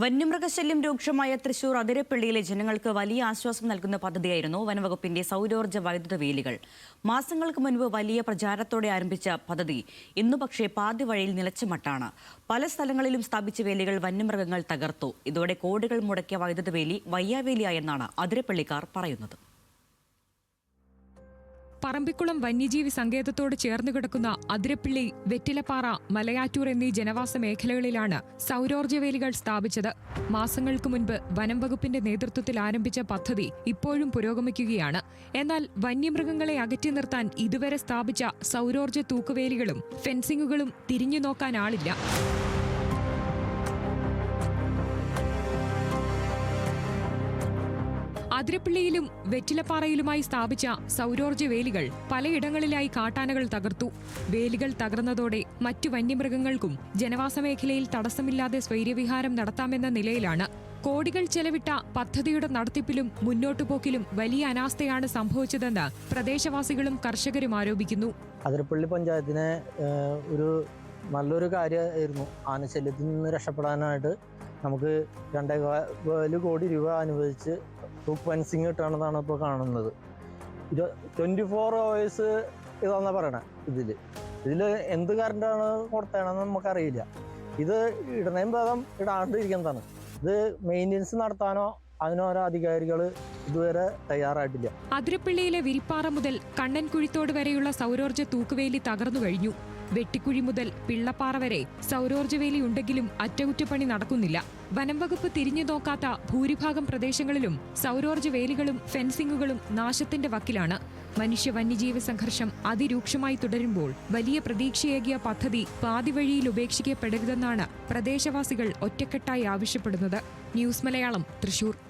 വന്യമൃഗശല്യം രൂക്ഷമായ തൃശൂർ അതിരപ്പള്ളിയിലെ ജനങ്ങൾക്ക് വലിയ ആശ്വാസം നൽകുന്ന പദ്ധതിയായിരുന്നു വനവകുപ്പിന്റെ സൗരോർജ വൈദ്യുത വേലികൾ. മാസങ്ങൾക്ക് മുൻപ് വലിയ പ്രചാരത്തോടെ ആരംഭിച്ച പദ്ധതി ഇന്നു പക്ഷേ പാതി വഴിയിൽ നിലച്ച മട്ടാണ്. പല സ്ഥലങ്ങളിലും സ്ഥാപിച്ച വേലികൾ വന്യമൃഗങ്ങൾ തകർത്തു. ഇതോടെ കോടികൾ മുടക്കിയ വൈദ്യുത വേലി വയ്യാവേലിയായെന്നാണ് അതിരപ്പള്ളിക്കാർ പറയുന്നത്. പറമ്പിക്കുളം വന്യജീവി സങ്കേതത്തോട് ചേർന്ന് കിടക്കുന്ന അതിരപ്പിള്ളി വെറ്റിലപ്പാറ മലയാറ്റൂർ എന്നീ ജനവാസ മേഖലകളിലാണ് സൗരോർജവേലികൾ സ്ഥാപിച്ചത്. മാസങ്ങൾക്ക് മുൻപ് വനം വകുപ്പിന്റെ നേതൃത്വത്തിൽ ആരംഭിച്ച പദ്ധതി ഇപ്പോഴും പുരോഗമിക്കുകയാണ്. എന്നാൽ വന്യമൃഗങ്ങളെ അകറ്റി നിർത്താൻ ഇതുവരെ സ്ഥാപിച്ച സൗരോർജ തൂക്കുവേലികളും ഫെൻസിംഗുകളും തിരിഞ്ഞു നോക്കാൻ ആളില്ല. അതിരപ്പിള്ളിയിലും വെറ്റിലപ്പാറയിലുമായി സ്ഥാപിച്ച സൗരോർജ വേലികൾ പലയിടങ്ങളിലായി കാട്ടാനകൾ തകർത്തു. വേലികൾ തകർന്നതോടെ മറ്റു വന്യമൃഗങ്ങൾക്കും ജനവാസ മേഖലയിൽ തടസ്സമില്ലാതെ സ്വൈര്യവിഹാരം നടത്താമെന്ന നിലയിലാണ്. കോടികൾ ചെലവിട്ട പദ്ധതിയുടെ നടത്തിപ്പിലും മുന്നോട്ടുപോക്കിലും വലിയ അനാസ്ഥയാണ് സംഭവിച്ചതെന്ന് പ്രദേശവാസികളും കർഷകരും ആരോപിക്കുന്നു. അതിരപ്പള്ളി പഞ്ചായത്തിനെ ഒരു നല്ലൊരു കാര്യമായിരുന്നു. ആനശല്യത്തിൽ നിന്ന് രക്ഷപ്പെടാനായിട്ട് നമുക്ക് രണ്ടേകാൽ കോടി രൂപ അനുവദിച്ച് തൂക്ക് ഫെൻസിങ് കിട്ടണതാണ് ഇപ്പോൾ കാണുന്നത്. ഇത് ട്വന്റി ഫോർ അവേഴ്സ് ഇതാണെന്നാണ് പറയണേ ഇതിൽ ഇതിൽ എന്ത് കറണ്ടാണ് കൊടുത്തതെന്ന് നമുക്കറിയില്ല. ഇത് ഇടണേം ഭേദം ഇടാണ്ടിരിക്കുന്നതാണ്. ഇത് മെയിന്റെനൻസ് നടത്താനോ അതിനോരോ അധികാരികൾ ഇതുവരെ തയ്യാറായിട്ടില്ല. അതിരപ്പള്ളിയിലെ വിരിപ്പാറ മുതൽ കണ്ണൻകുഴിത്തോട് വരെയുള്ള സൗരോർജ തൂക്കുവേലി തകർന്നു കഴിഞ്ഞു. വെട്ടിക്കുഴി മുതൽ പിള്ളപ്പാറ വരെ സൗരോർജവേലി ഉണ്ടെങ്കിലും അറ്റകുറ്റപ്പണി നടക്കുന്നില്ല. വനംവകുപ്പ് തിരിഞ്ഞു നോക്കാത്ത ഭൂരിഭാഗം പ്രദേശങ്ങളിലും സൗരോർജ വേലികളും ഫെൻസിംഗുകളും നാശത്തിന്റെ വക്കിലാണ്. മനുഷ്യ വന്യജീവി സംഘർഷം അതിരൂക്ഷമായി തുടരുമ്പോൾ വലിയ പ്രതീക്ഷയേകിയ പദ്ധതി പാതിവഴിയിൽ ഉപേക്ഷിക്കപ്പെടരുതെന്നാണ് പ്രദേശവാസികൾ ഒറ്റക്കെട്ടായി ആവശ്യപ്പെടുന്നത്. ന്യൂസ് മലയാളം തൃശൂർ.